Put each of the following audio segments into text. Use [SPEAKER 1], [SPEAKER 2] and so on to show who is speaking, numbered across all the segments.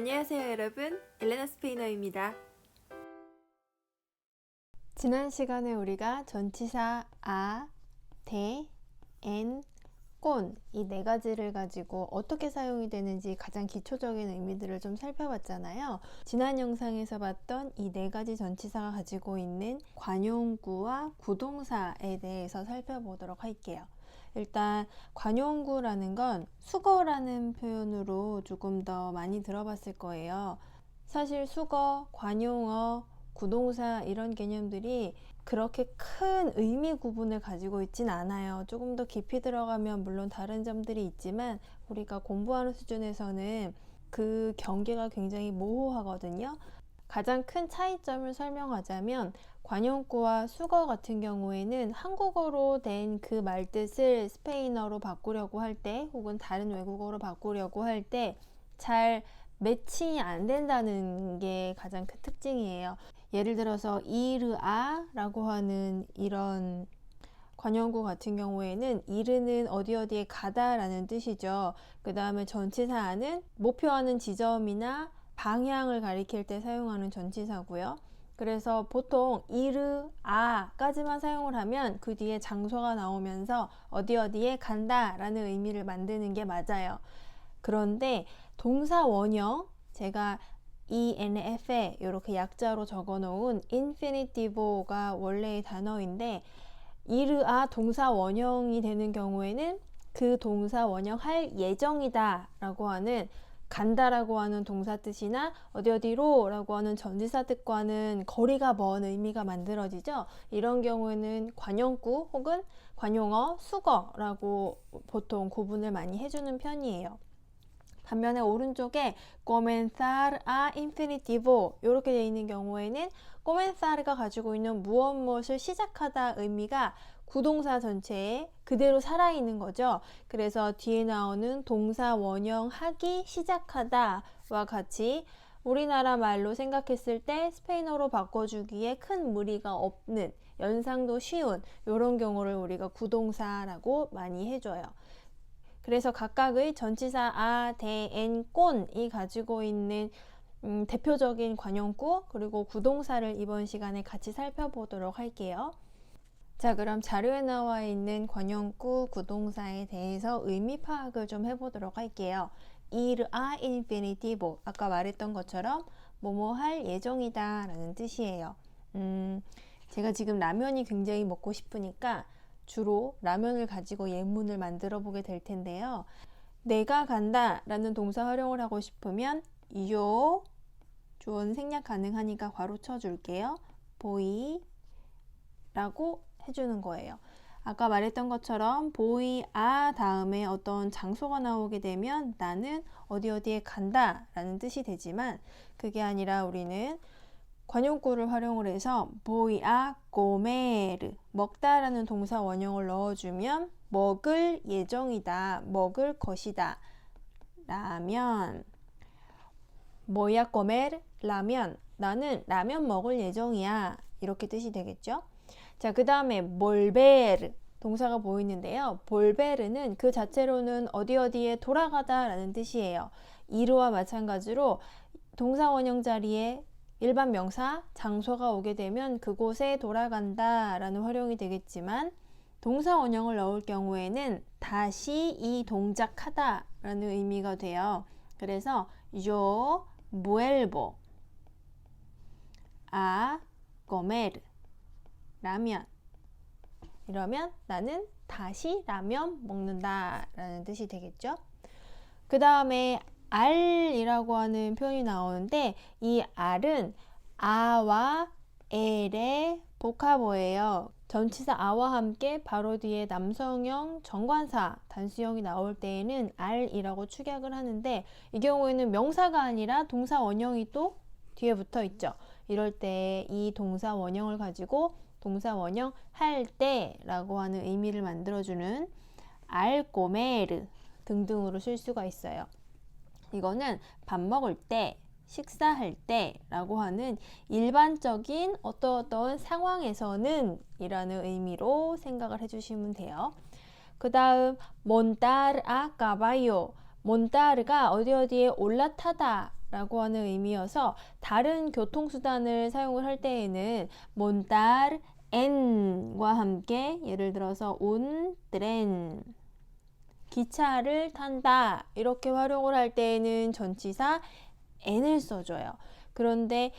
[SPEAKER 1] 안녕하세요 여러분 엘레나 스페인어입니다
[SPEAKER 2] 지난 시간에 우리가 전치사 아, 대, 엔, 꼰 이 네 가지를 가지고 어떻게 사용이 되는지 가장 기초적인 의미들을 좀 살펴봤잖아요. 지난 영상에서 봤던 이 네 가지 전치사가 가지고 있는 관용구와 구동사에 대해서 살펴보도록 할게요. 일단 관용구라는 건 수거라는 표현으로 조금 더 많이 들어봤을 거예요. 사실 수거, 관용어, 구동사 이런 개념들이 그렇게 큰 의미 구분을 가지고 있진 않아요. 조금 더 깊이 들어가면 물론 다른 점들이 있지만 우리가 공부하는 수준에서는 그 경계가 굉장히 모호하거든요. 가장 큰 차이점을 설명하자면 관용구와 수거 같은 경우에는 한국어로 된 그 말뜻을 스페인어로 바꾸려고 할 때 혹은 다른 외국어로 바꾸려고 할 때 잘 매칭이 안 된다는 게 가장 큰 특징이에요. 예를 들어서 이르아라고 하는 이런 관용구 같은 경우에는 이르는 어디 어디에 가다라는 뜻이죠. 그 다음에 전치사는 목표하는 지점이나 방향을 가리킬 때 사용하는 전치사고요. 그래서 보통 이르 아까지만 사용을 하면 그 뒤에 장소가 나오면서 어디 어디에 간다 라는 의미를 만드는 게 맞아요. 그런데 동사 원형 제가 ENF에 이렇게 약자로 적어 놓은 infinitive가 원래의 단어인데 이르아 동사 원형이 되는 경우에는 그 동사 원형 할 예정이다 라고 하는 간다라고 하는 동사 뜻이나 어디 어디로 라고 하는 전지사 뜻과는 거리가 먼 의미가 만들어지죠. 이런 경우에는 관용구 혹은 관용어, 수거라고 보통 구분을 많이 해주는 편이에요. 반면에 오른쪽에 comenzar a infinitivo 이렇게 되어 있는 경우에는 comenzar가 가지고 있는 무엇 무엇을 시작하다 의미가 구동사 전체에 그대로 살아있는 거죠. 그래서 뒤에 나오는 동사 원형 하기 시작하다와 같이 우리나라 말로 생각했을 때 스페인어로 바꿔주기에 큰 무리가 없는 연상도 쉬운 이런 경우를 우리가 구동사라고 많이 해줘요. 그래서 각각의 전치사 아, 대, 엔, 꼰이 가지고 있는 음, 대표적인 관용구 그리고 구동사를 이번 시간에 같이 살펴보도록 할게요. 자, 그럼 자료에 나와 있는 관용구 구동사에 대해서 의미 파악을 좀 해보도록 할게요. ir a infinitivo 아까 말했던 것처럼 뭐뭐 할 예정이다 라는 뜻이에요. 음, 제가 지금 라면이 굉장히 먹고 싶으니까 주로 라면을 가지고 예문을 만들어 보게 될 텐데요. 내가 간다 라는 동사 활용을 하고 싶으면 요 주어는 생략 가능하니까 괄호 쳐줄게요. 보이 라고 해주는 거예요. 아까 말했던 것처럼 보이 아 다음에 어떤 장소가 나오게 되면 나는 어디 어디에 간다 라는 뜻이 되지만 그게 아니라 우리는 관용구를 활용을 해서 a comer 먹다라는 동사 원형을 넣어주면 먹을 예정이다, 먹을 것이다. 라면 voy a comer 라면 나는 라면 먹을 예정이야 이렇게 뜻이 되겠죠? 자, 그 다음에 volver 동사가 보이는데요. volver는 그 자체로는 어디 어디에 돌아가다 라는 뜻이에요. 이루와 마찬가지로 동사 원형 자리에 일반 명사 장소가 오게 되면 그곳에 돌아간다 라는 활용이 되겠지만 동사 원형을 넣을 경우에는 다시 이 동작하다 라는 의미가 돼요. 그래서 yo vuelvo a comer 라면 이러면 나는 다시 라면 먹는다 라는 뜻이 되겠죠. 그 다음에 알이라고 하는 표현이 나오는데 이 알은 아와 엘의 복합어예요. 전치사 아와 함께 바로 뒤에 남성형 정관사 단수형이 나올 때에는 알이라고 축약을 하는데 이 경우에는 명사가 아니라 동사 원형이 또 뒤에 붙어 있죠. 이럴 때 이 동사 원형을 가지고 동사 원형 할 때라고 하는 의미를 만들어주는 알꼬메르 등등으로 쓸 수가 있어요. 이거는 밥 먹을 때, 식사할 때라고 하는 일반적인 어떠어떤 상황에서는 이라는 의미로 생각을 해주시면 돼요. 그 다음 a caballo 몬타르가 어디 어디에 올라타다 라고 하는 의미여서 다른 교통수단을 사용을 할 때에는 몬타르 엔과 함께 예를 들어서 온 트렌 기차를 탄다 이렇게 활용을 할 때에는 전치사 n을 써줘요. 그런데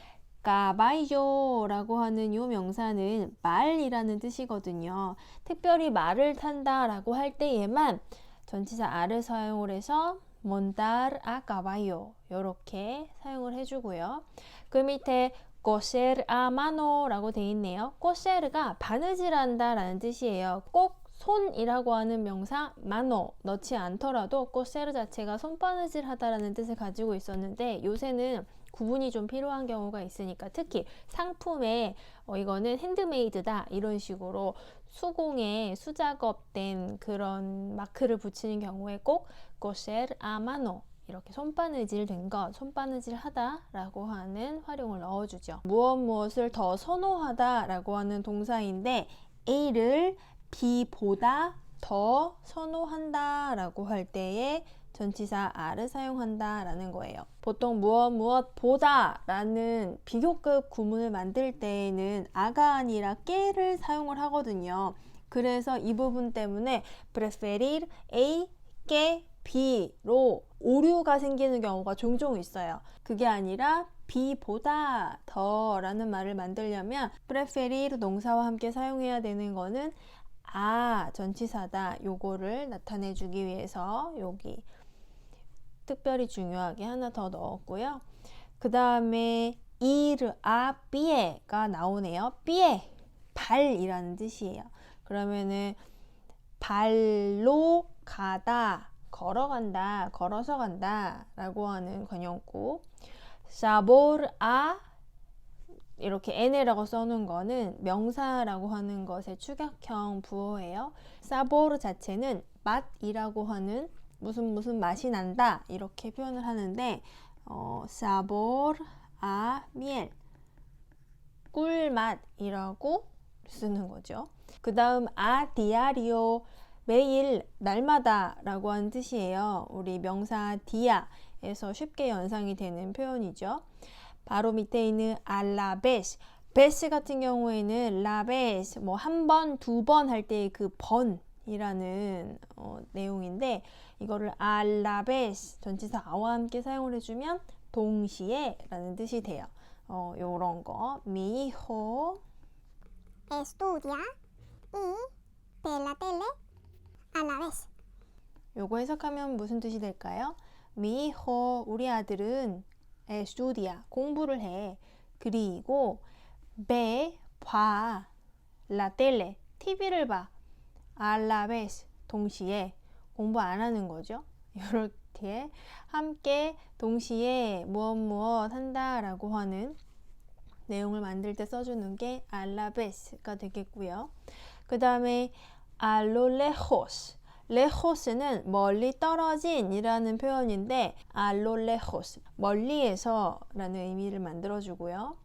[SPEAKER 2] 까바이조라고 하는 이 명사는 말이라는 뜻이거든요. 특별히 말을 탄다라고 할 때에만 전치사 아를 사용을 해서 montar a caballo 이렇게 사용을 해주고요. 그 밑에 coser a mano라고 돼 있네요. coser가 바느질한다라는 뜻이에요. 꼭 손이라고 하는 명사 mano 넣지 않더라도 coser 자체가 손바느질 하다라는 뜻을 가지고 있었는데 요새는 구분이 좀 필요한 경우가 있으니까 특히 상품에 어, 이거는 핸드메이드다 이런 식으로 수공에 수작업된 그런 마크를 붙이는 경우에 꼭 a mano 이렇게 손바느질 된 것, 손바느질 하다라고 하는 활용을 넣어주죠. 무엇 무엇을 더 선호하다라고 하는 동사인데 A를 B보다 더 선호한다라고 할 때에 전치사 R을 사용한다 라는 거예요. 보통 무엇 무엇 보다 라는 비교급 구문을 만들 때에는 아가 아니라 깨를 사용을 하거든요. 그래서 이 부분 때문에 preferir A, que B로 오류가 생기는 경우가 종종 있어요. 그게 아니라 B보다 더 라는 말을 만들려면 preferir 동사와 함께 사용해야 되는 거는 아 전치사다 요거를 나타내 주기 위해서 여기 특별히 중요하게 하나 더 넣었고요. 그 다음에 이르 아 삐에가 나오네요. 삐에 발이라는 뜻이에요. 그러면은 발로 가다, 걸어간다, 걸어서 간다 라고 하는 관용구. 사보르 아 이렇게 n이라고 써놓은 거는 명사라고 하는 것의 축약형 부호예요. 사보르 자체는 맛이라고 하는 무슨 무슨 맛이 난다 이렇게 표현을 하는데 어, 사보르 아 미엘 꿀맛이라고 쓰는 거죠. 그 다음 아 디아리오 매일 날마다라고 하는 뜻이에요. 우리 명사 디아에서 쉽게 연상이 되는 표현이죠. 바로 밑에 있는 알라베스 베스 같은 경우에는 라베스 뭐 한 번, 두 번 할때그 번이라는 어, 내용인데 이거를 알라베스 전치사 아와 함께 사용을 해주면 동시에 라는 뜻이 돼요. 어, 요런 거 미호
[SPEAKER 3] estudia y ve la tele a la vez.
[SPEAKER 2] 요거 해석하면 무슨 뜻이 될까요? 미호 우리 아들은 에스투디아 공부를 해. 그리고 베 봐. 라텔레 TV를 봐. 알라베스 동시에 공부 안 하는 거죠. 이렇게 함께 동시에 무엇 무엇 한다라고 하는 내용을 만들 때 써주는 게 알라베스가 되겠고요. 그 다음에 알로레호스 레호스는 멀리 떨어진이라는 표현인데 알로레호스 멀리에서라는 의미를 만들어주고요.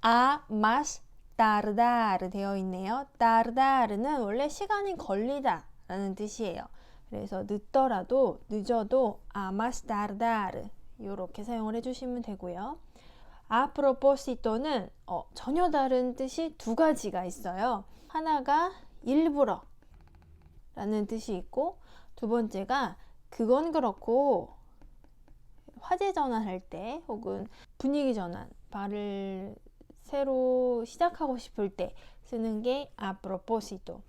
[SPEAKER 2] 아 마스 타르다르 되어 있네요. 타르다르는 원래 시간이 걸리다 라는 뜻이에요. 그래서 늦더라도 늦어도 아마스 타르다르 이렇게 사용을 해주시면 되고요. 아프로포시토는 어, 전혀 다른 뜻이 두 가지가 있어요. 하나가 일부러 라는 뜻이 있고 두 번째가 그건 그렇고 화제 전환할 때 혹은 분위기 전환 말을 새로 시작하고 싶을 때 쓰는 게 아프로포시토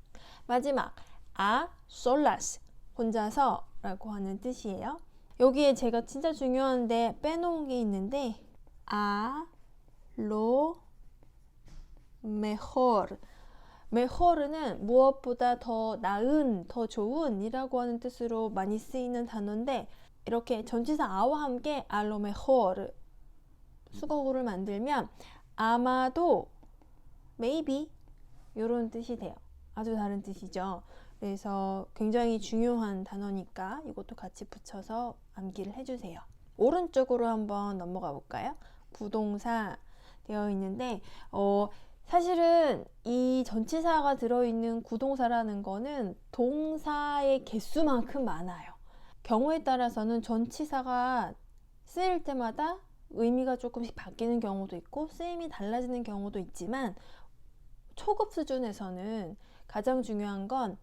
[SPEAKER 2] 마지막 아 솔라스 혼자서라고 하는 뜻이에요. 여기에 제가 진짜 중요한데 빼놓은 게 있는데 아, 로, mejor. 무엇보다 더 나은, 더 좋은이라고 하는 뜻으로 많이 쓰이는 단어인데 이렇게 전치사 아와 함께 a lo mejor 수거구를 만들면 아마도 maybe 이런 뜻이 돼요. 아주 다른 뜻이죠. 그래서 굉장히 중요한 단어니까 이것도 같이 붙여서 암기를 해주세요. 오른쪽으로 한번 넘어가 볼까요? 부동사 되어 있는데 어, 사실은 이 전치사가 들어있는 구동사라는 거는 동사의 개수만큼 많아요. 경우에 따라서는 전치사가 쓰일 때마다 의미가 조금씩 바뀌는 경우도 있고 쓰임이 달라지는 경우도 있지만 초급 수준에서는 가장 중요한 건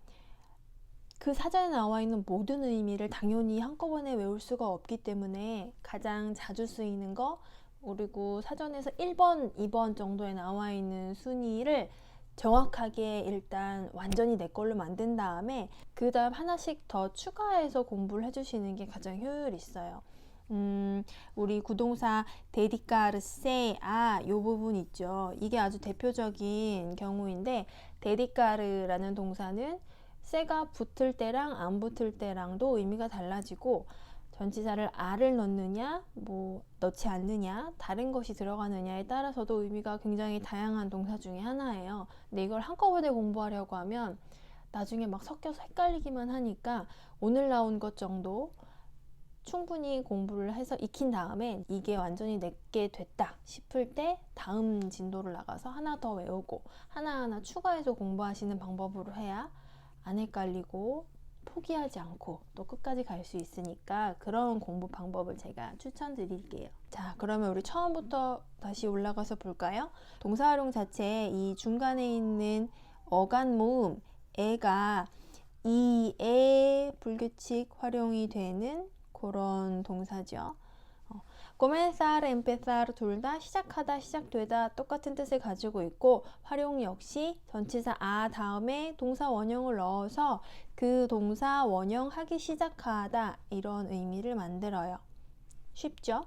[SPEAKER 2] 그 사전에 나와 있는 모든 의미를 당연히 한꺼번에 외울 수가 없기 때문에 가장 자주 쓰이는 거 그리고 사전에서 1번, 2번 정도에 나와 있는 순위를 정확하게 일단 완전히 내 걸로 만든 다음에 그 다음 하나씩 더 추가해서 공부를 해주시는 게 가장 효율이 있어요. 음, 우리 구동사 데디카르세 아, 요 부분 있죠. 이게 아주 대표적인 경우인데 데디카르라는 동사는 세가 붙을 때랑 안 붙을 때랑도 의미가 달라지고 전치사를 아를 넣느냐, 뭐 넣지 않느냐, 다른 것이 들어가느냐에 따라서도 의미가 굉장히 다양한 동사 중에 하나예요. 근데 이걸 한꺼번에 공부하려고 하면 나중에 막 섞여서 헷갈리기만 하니까 오늘 나온 것 정도 충분히 공부를 해서 익힌 다음에 이게 완전히 내게 됐다 싶을 때 다음 진도를 나가서 하나 더 외우고 하나하나 추가해서 공부하시는 방법으로 해야 안 헷갈리고 포기하지 않고 또 끝까지 갈 수 있으니까 그런 공부 방법을 제가 추천드릴게요. 자, 그러면 우리 처음부터 다시 올라가서 볼까요? 동사 활용 자체에 이 중간에 있는 어간 모음 애가 이에 불규칙 활용이 되는 그런 동사죠. 어, comenzar, empezar 둘 다 시작하다, 시작되다 똑같은 뜻을 가지고 있고 활용 역시 전치사 아 다음에 동사 원형을 넣어서 그 동사 원형 하기 시작하다 이런 의미를 만들어요. 쉽죠?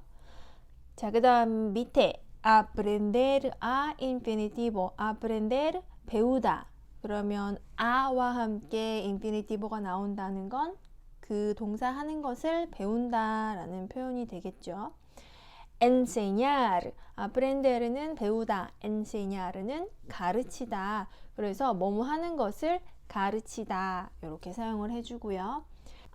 [SPEAKER 2] 자, 그 다음 밑에 aprender a infinitivo, aprender 배우다. 그러면 a와 함께 infinitivo가 나온다는 건 그 동사 하는 것을 배운다라는 표현이 되겠죠. Enseñar, aprender는 배우다, enseñar는 가르치다. 그래서 뭐뭐 하는 것을 가르치다 이렇게 사용을 해주고요.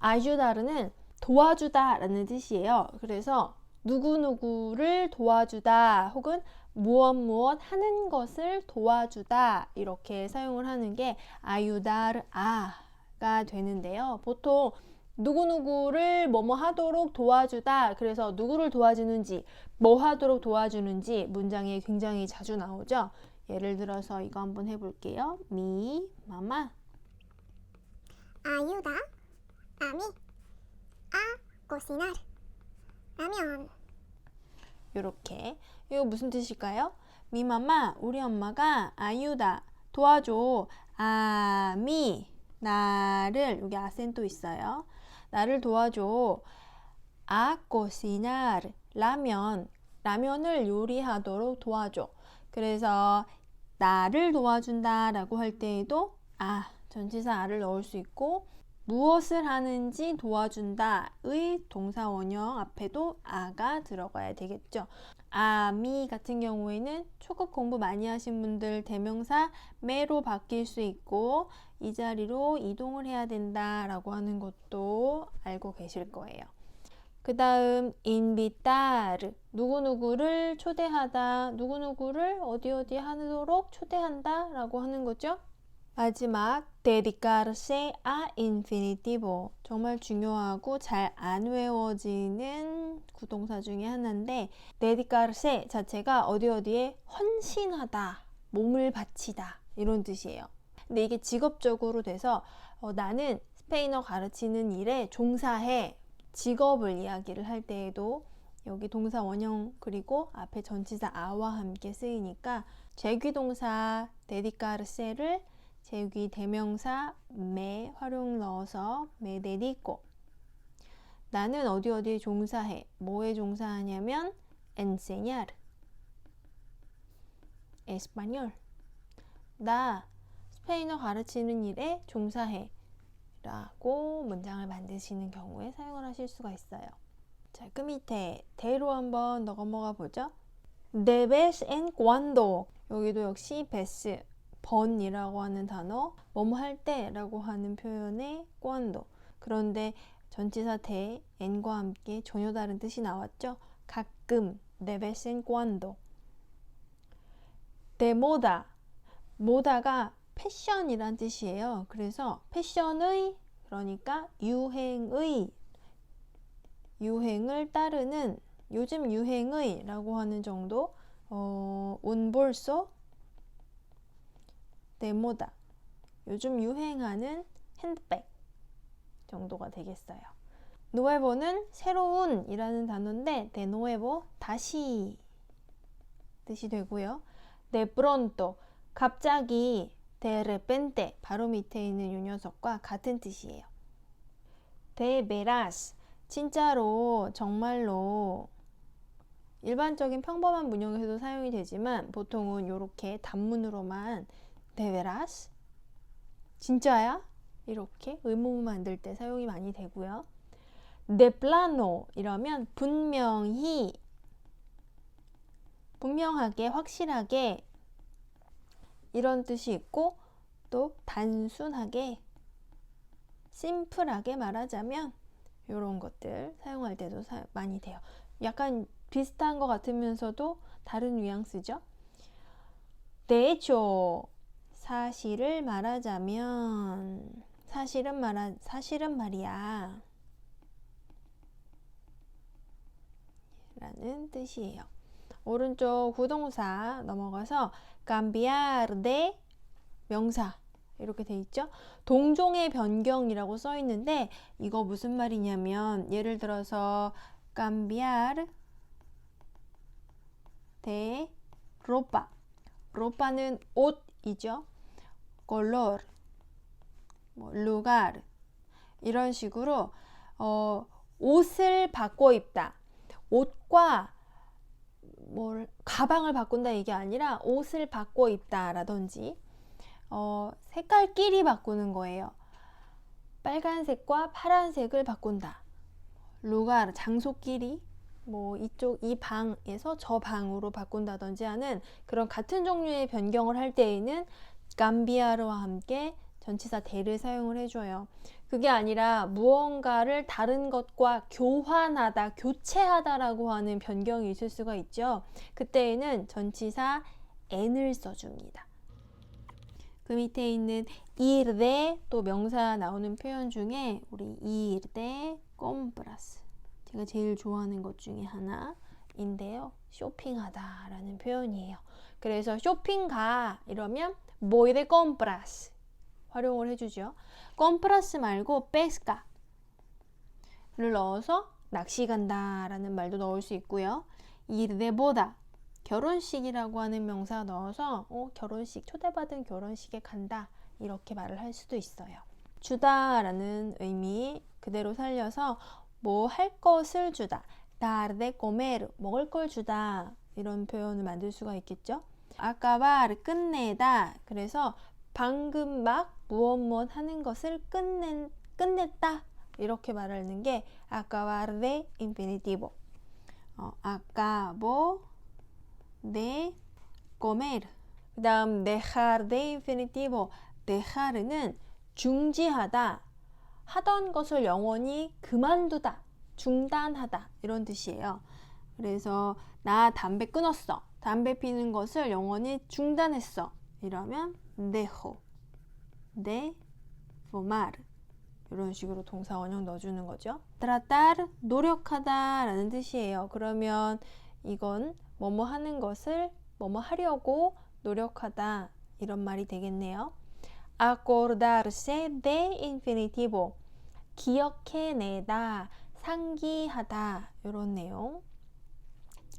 [SPEAKER 2] ayudar는 도와주다 라는 뜻이에요. 그래서 누구누구를 도와주다 혹은 무엇 무엇 하는 것을 도와주다 이렇게 사용을 하는 게 ayudar a가 되는데요. 보통 누구누구를 뭐뭐 하도록 도와주다. 그래서 누구를 도와주는지, 뭐 하도록 도와주는지 문장에 굉장히 자주 나오죠. 예를 들어서 이거 한번 해볼게요. 미, 마마.
[SPEAKER 3] A mí a cocinar. 라면.
[SPEAKER 2] 요렇게. 이거 무슨 뜻일까요? 미 마마, 우리 엄마가 아유다, 도와줘. 아, 미, 나를, 여기 아센토 있어요. 나를 도와줘. 아, cocinar, 라면, 라면을 요리하도록 도와줘. 그래서 나를 도와준다 라고 할 때에도 아, 전치사 아를 넣을 수 있고 무엇을 하는지 도와준다의 동사 원형 앞에도 아가 들어가야 되겠죠. 아미 같은 경우에는 초급 공부 많이 하신 분들 대명사 매로 바뀔 수 있고 이 자리로 이동을 해야 된다라고 하는 것도 알고 계실 거예요. 그 다음 invitar 누구누구를 초대하다 누구누구를 어디 어디 하도록 초대한다 라고 하는 거죠. 마지막 dedicarse a infinitivo 정말 중요하고 잘 안 외워지는 구동사 중에 하나인데 dedicarse 자체가 어디 어디에 헌신하다 몸을 바치다 이런 뜻이에요 근데 이게 직업적으로 돼서 어, 나는 스페인어 가르치는 일에 종사해 직업을 이야기를 할 때에도 여기 동사 원형 그리고 앞에 전치사 아와 함께 쓰이니까 제귀 동사 dedicarse를 제귀 대명사 매 활용 넣어서 매 dedico 나는 어디 어디에 종사해 뭐에 종사하냐면 enseñar español 나 스페인어 가르치는 일에 종사해 라고 문장을 만드시는 경우에 사용을 하실 수가 있어요. 자, 그 밑에 대로 한번 넘어가 보죠. debes en cuando 여기도 역시 ves 번이라고 하는 단어 뭐뭐 할 때라고 하는 표현의 cuando 그런데 전치사 대 en과 함께 전혀 다른 뜻이 나왔죠. 가끔 debes en cuando de moda 모다가 패션이란 뜻이에요. 그래서 패션의 그러니까 유행의 유행을 따르는 요즘 유행의 라고 하는 정도 어, de moda 요즘 유행하는 핸드백 정도가 되겠어요. nuevo는 새로운 이라는 단어인데 nuevo 다시 뜻이 되고요. pronto 갑자기 repente 바로 밑에 있는 요 녀석과 같은 뜻이에요. de veras 진짜로 정말로 일반적인 평범한 문형에서도 사용이 되지만 보통은 이렇게 단문으로만 de veras 진짜야? 이렇게 의문문 만들 때 사용이 많이 되고요. de plano 이러면 분명히 분명하게 확실하게 이런 뜻이 있고 또 단순하게 심플하게 말하자면 이런 것들 사용할 때도 사- 많이 돼요. 약간 비슷한 것 같으면서도 다른 뉘앙스죠. hecho 사실을 말하자면 사실은 말하 사실은 말이야 라는 뜻이에요. 오른쪽 구동사 넘어가서 cambiar de 명사 이렇게 돼 있죠. 동종의 변경이라고 써 있는데 이거 무슨 말이냐면 예를 들어서 cambiar de ropa. ropa는 옷이죠. color, 뭐 lugar 이런 식으로 어, 옷을 바꿔 입다. 옷과 뭘 가방을 바꾼다 이게 아니라 옷을 바꿔 입다라든지 어, 색깔끼리 바꾸는 거예요. 빨간색과 파란색을 바꾼다. 루가 장소끼리 뭐 이쪽 이 방에서 저 방으로 바꾼다든지 하는 그런 같은 종류의 변경을 할 때에는 감비아르와 함께 전치사 대를 사용을 해줘요. 그게 아니라 무언가를 다른 것과 교환하다, 교체하다라고 하는 변경이 있을 수가 있죠. 그때에는 전치사 n을 써줍니다. 그 밑에 있는 ir de 또 명사 나오는 표현 중에 우리 ir de compras 제가 제일 좋아하는 것 중에 하나인데요. 쇼핑하다라는 표현이에요. 그래서 쇼핑 가 이러면 voy compras 활용을 해주죠. compras 말고 pesca를 넣어서 낚시 간다라는 말도 넣을 수 있고요. boda 결혼식이라고 하는 명사 넣어서 어, 결혼식 초대받은 결혼식에 간다 이렇게 말을 할 수도 있어요. 주다라는 의미 그대로 살려서 뭐 할 것을 주다. dar de comer 먹을 걸 주다 이런 표현을 만들 수가 있겠죠. acabar 끝내다. 그래서 방금 막 무엇 무엇 하는 것을 끝낸 끝냈다 이렇게 말하는 게 acabar de infinitivo. 어, acabo de comer. 그 다음 dejar de infinitivo. dejar은 중지하다. 하던 것을 영원히 그만두다. 중단하다. 이런 뜻이에요. 그래서 나 담배 끊었어. 담배 피는 것을 영원히 중단했어. 이러면 dejo de fumar. 이런 식으로 동사 원형 넣어주는 거죠. tratar 노력하다라는 뜻이에요. 그러면 이건 뭐뭐 하는 것을 뭐뭐 하려고 노력하다 이런 말이 되겠네요. acordarse de infinitivo 기억해내다 상기하다 이런 내용.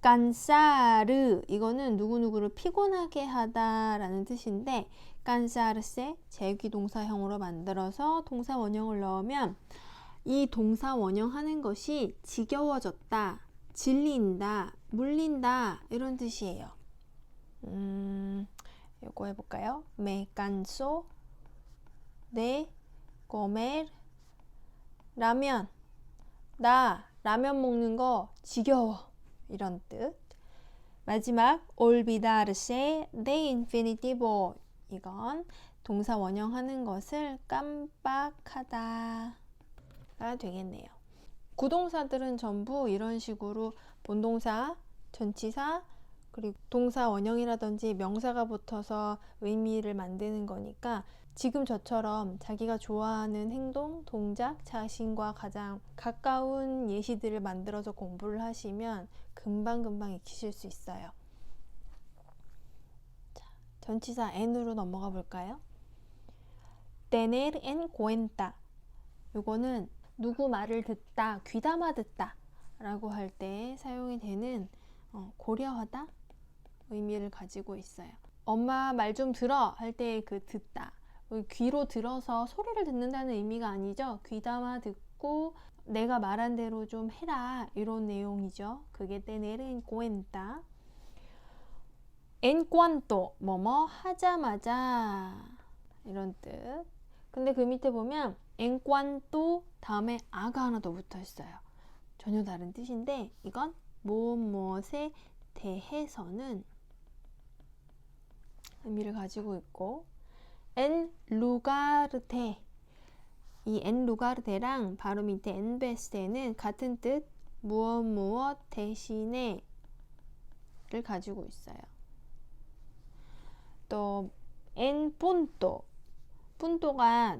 [SPEAKER 2] 깐사르 이거는 누구누구를 피곤하게 하다라는 뜻인데 깐사르세 제귀 동사형으로 만들어서 동사 원형을 넣으면 이 동사 원형 하는 것이 지겨워졌다, 질린다, 물린다 이런 뜻이에요. 음, 요거 해볼까요? Me canso de comer 라면. 나 라면 먹는 거 지겨워. 이런 뜻. 마지막 olvidarse de infinitivo. 이건 동사 원형 하는 것을 깜빡하다 가 되겠네요. 구동사들은 전부 이런 식으로 본동사, 전치사, 그리고 동사 원형이라든지 명사가 붙어서 의미를 만드는 거니까 지금 저처럼 자기가 좋아하는 행동, 동작, 자신과 가장 가까운 예시들을 만들어서 공부를 하시면 금방금방 익히실 수 있어요. 자, 전치사 n으로 넘어가 볼까요? tener en cuenta. 요거는 누구 말을 듣다, 귀담아 듣다 라고 할 때 사용이 되는 어, 고려하다 의미를 가지고 있어요. 엄마 말 좀 들어 할 때 그 듣다. 귀로 들어서 소리를 듣는다는 의미가 아니죠. 귀담아 듣고 내가 말한 대로 좀 해라 이런 내용이죠. 그게 tener en cuenta. en cuanto 뭐뭐 하자마자 이런 뜻. 근데 그 밑에 보면 en cuanto 다음에 아가 하나 더 붙어 있어요. 전혀 다른 뜻인데 이건 무엇 무엇에 대해서는 의미를 가지고 있고 en lugar de 이 en lugar de랑 바로 밑에 en vez de는 같은 뜻 무엇 무엇 대신에 를 가지고 있어요. 또 en punto punto가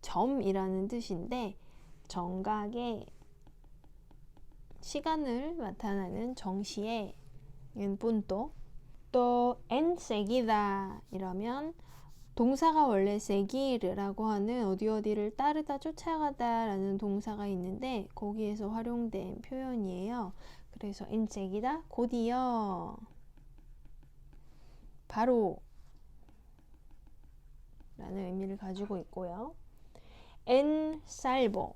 [SPEAKER 2] 점이라는 뜻인데 정각의 시간을 나타내는 정시에 en punto 또 enseguida 이러면 동사가 원래 seguir라고 하는 어디 어디를 따르다 쫓아가다라는 동사가 있는데 거기에서 활용된 표현이에요. 그래서 enseguida 곧이요. 바로 라는 의미를 가지고 있고요. en salvo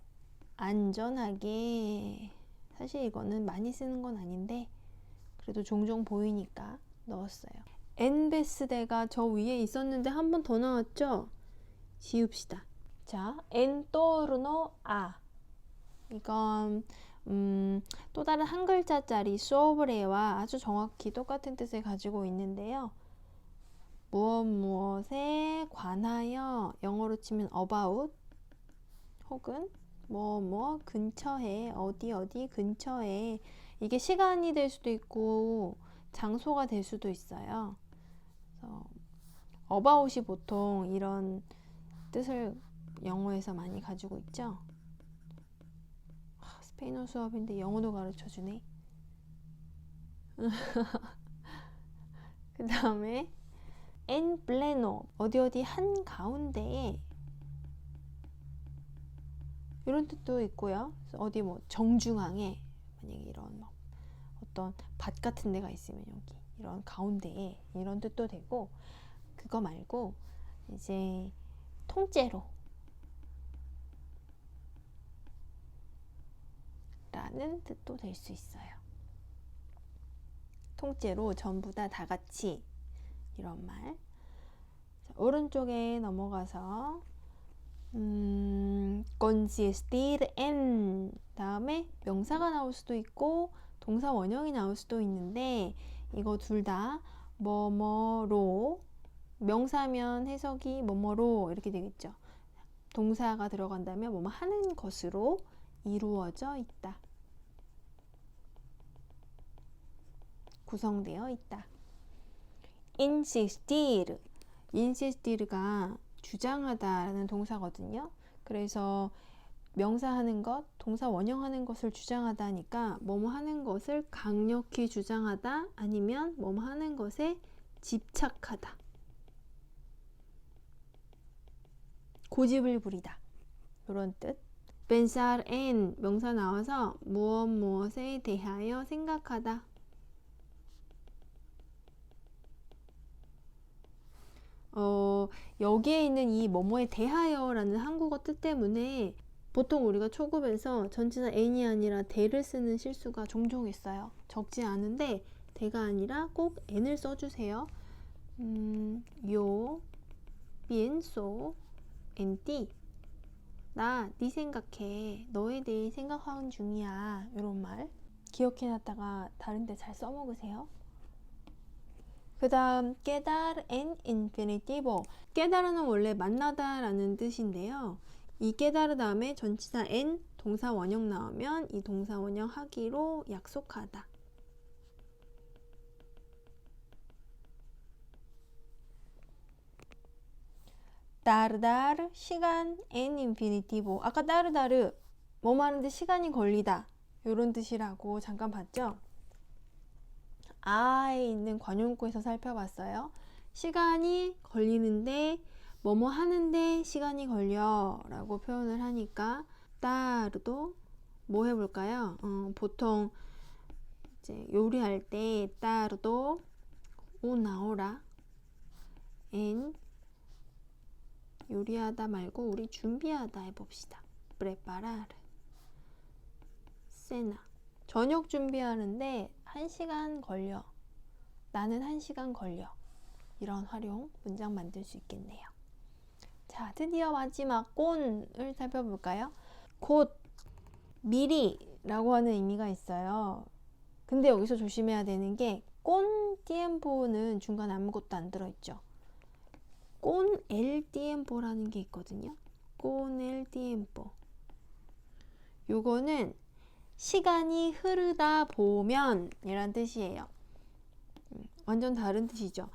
[SPEAKER 2] 안전하게 사실 이거는 많이 쓰는 건 아닌데 그래도 종종 보이니까 넣었어요. 엔베스대가 저 위에 있었는데 한 번 더 나왔죠? 지웁시다. 자, en torno a 이건 음, 또 다른 한 글자짜리 sobre와 아주 정확히 똑같은 뜻을 가지고 있는데요. 무엇 무엇에 관하여 영어로 치면 about 혹은 뭐뭐 근처에 어디 어디 근처에 이게 시간이 될 수도 있고 장소가 될 수도 있어요. 그래서 about이 보통 이런 뜻을 영어에서 많이 가지고 있죠. 아, 스페인어 수업인데 영어도 가르쳐 주네. 그 다음에 en pleno 어디 어디 한 가운데에 이런 뜻도 있고요. 어디 뭐 정중앙에 만약에 이런 막 어떤 밭 같은 데가 있으면 여기 이런 가운데에 이런 뜻도 되고 그거 말고 이제 통째로 라는 뜻도 될 수 있어요. 통째로 전부 다 다 같이 이런 말. 자, 오른쪽에 넘어가서 음, consistir en 다음에 명사가 나올 수도 있고 동사 원형이 나올 수도 있는데 이거 둘 다 뭐뭐로 명사면 해석이 뭐뭐로 이렇게 되겠죠. 동사가 들어간다면 뭐뭐 하는 것으로 이루어져 있다. 구성되어 있다. insistir insistir가 주장하다라는 동사거든요. 그래서 명사하는 것, 동사 원형하는 것을 주장하다니까 뭐뭐 하는 것을 강력히 주장하다 아니면 뭐뭐 하는 것에 집착하다. 고집을 부리다. 이런 뜻. pensar en 명사 나와서 무엇 무엇에 대하여 생각하다. 어, 여기에 있는 이 뭐뭐에 대하여라는 한국어 뜻 때문에 보통 우리가 초급에서 전치사 n이 아니라 대를 쓰는 실수가 종종 있어요. 적지 않은데 대가 아니라 꼭 n을 써주세요. 음, 요, pienso en ti. 나, 네 생각해. 너에 대해 생각하는 중이야. 이런 말. 기억해놨다가 다른데 잘 써먹으세요. 그 다음 깨달 en infinitivo 깨달으는 원래 만나다라는 뜻인데요 이 깨달은 다음에 전치사 n 동사 원형 나오면 이 동사 원형 하기로 약속하다. 따르다르 시간 n 인피니티보 뭐. 아까 따르다르 뭐 하는데 시간이 걸리다 이런 뜻이라고 잠깐 봤죠? 아에 있는 관용구에서 살펴봤어요. 시간이 걸리는데 뭐뭐 하는데 시간이 걸려 라고 표현을 하니까 따르도 뭐 해볼까요? 어, 보통 이제 요리할 때 따르도 오나오라 엔 요리하다 말고 우리 준비하다 해봅시다. preparar 세나 저녁 준비하는데 1시간 걸려. 나는 1시간 걸려. 이런 활용 문장 만들 수 있겠네요. 자, 드디어 마지막 꼰을 살펴볼까요? 곧, 미리 라고 하는 의미가 있어요. 근데 여기서 조심해야 되는 게, 꼰 tiempo는 중간에 아무것도 안 들어있죠. 꼰 el tiempo라는 게 있거든요. 꼰 el tiempo. 요거는 시간이 흐르다 보면 이란 뜻이에요. 음, 완전 다른 뜻이죠.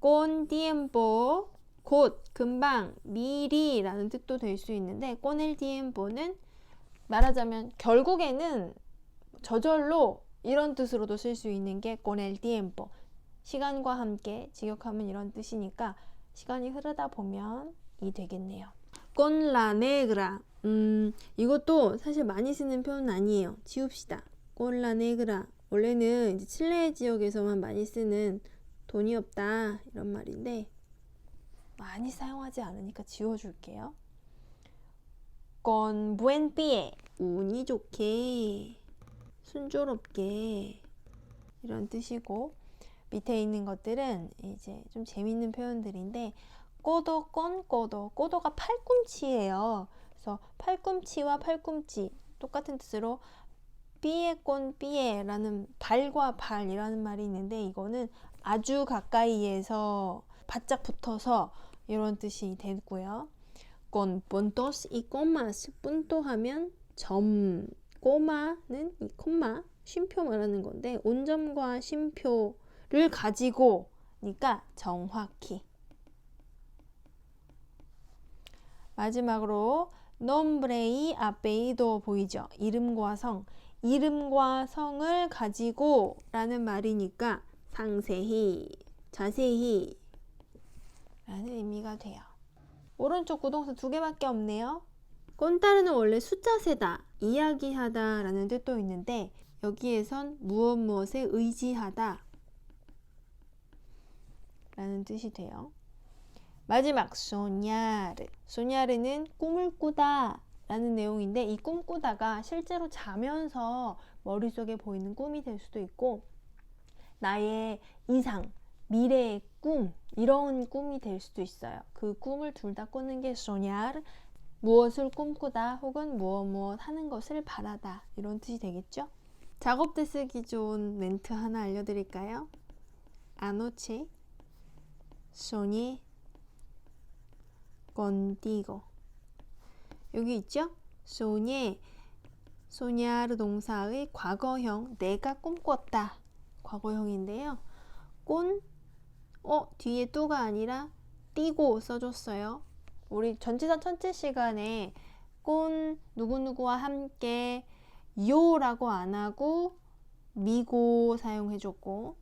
[SPEAKER 2] con tiempo 곧 금방 미리 라는 뜻도 될 수 있는데 el tiempo는 말하자면 결국에는 저절로 이런 뜻으로도 쓸 수 있는 게 el tiempo 시간과 함께 직역하면 이런 뜻이니까 시간이 흐르다 보면 이 되겠네요. negra 음, 이것도 사실 많이 쓰는 표현은 아니에요. 지웁시다. negra 원래는 칠레 지역에서만 많이 쓰는 돈이 없다 이런 말인데 많이 사용하지 않으니까 지워줄게요. con buen pie 운이 좋게 순조롭게 이런 뜻이고 밑에 있는 것들은 이제 좀 재밌는 표현들인데 꼬도 건 꼬도 꼬도가 팔꿈치예요. 그래서 팔꿈치와 팔꿈치 똑같은 뜻으로 삐에 꼰 삐에라는 발과 발이라는 말이 있는데 이거는 아주 가까이에서 바짝 붙어서 이런 뜻이 되고요. con puntos y comas punto 하면 점 꼬마는 이 콤마 쉼표 말하는 건데 온점과 쉼표를 가지고 니까 정확히 마지막으로 nombre apellido 보이죠? 이름과 성 이름과 성을 가지고 라는 말이니까 상세히 자세히 라는 의미가 돼요. 오른쪽 구동사 두 개밖에 없네요. 꼰따르는 원래 숫자 세다, 이야기하다 라는 뜻도 있는데 여기에선 무엇 무엇에 의지하다 라는 뜻이 돼요. 마지막 소냐르. 소냐르는 꿈을 꾸다 라는 내용인데 이 꿈꾸다가 실제로 자면서 머릿속에 보이는 꿈이 될 수도 있고 나의 이상, 미래의 꿈 이런 꿈이 될 수도 있어요. 그 꿈을 둘 다 꾸는 게 소냐르 무엇을 꿈꾸다 혹은 무엇 무엇 하는 것을 바라다 이런 뜻이 되겠죠? 작업 때 쓰기 좋은 멘트 하나 알려드릴까요? Anoche soñé contigo 여기 있죠? soñé soñar 동사의 과거형 내가 꿈꿨다 과거형인데요. 꼰 어, 뒤에 또가 아니라 띄고 써줬어요. 우리 전치사 첫째 시간에 꼰 누구누구와 함께 요라고 안 하고 미고 사용해줬고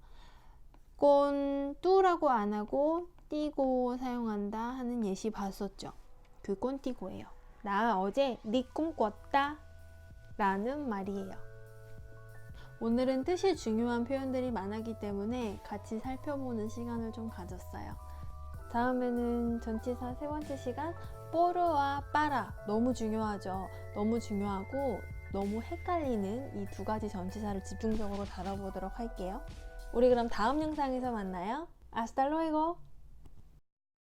[SPEAKER 2] 꼰 뚜라고 안 하고 띄고 사용한다 하는 예시 봤었죠. 그 꼰띠고예요. 나 어제 네꿈 꿨다 라는 말이에요. 오늘은 뜻이 중요한 표현들이 많았기 때문에 같이 살펴보는 시간을 좀 가졌어요. 다음에는 전치사 세 번째 시간 뽀르와 빠라 너무 중요하죠. 너무 중요하고 너무 헷갈리는 이 두 가지 전치사를 집중적으로 다뤄보도록 할게요. 우리 그럼 다음 영상에서 만나요. 아스탈로이고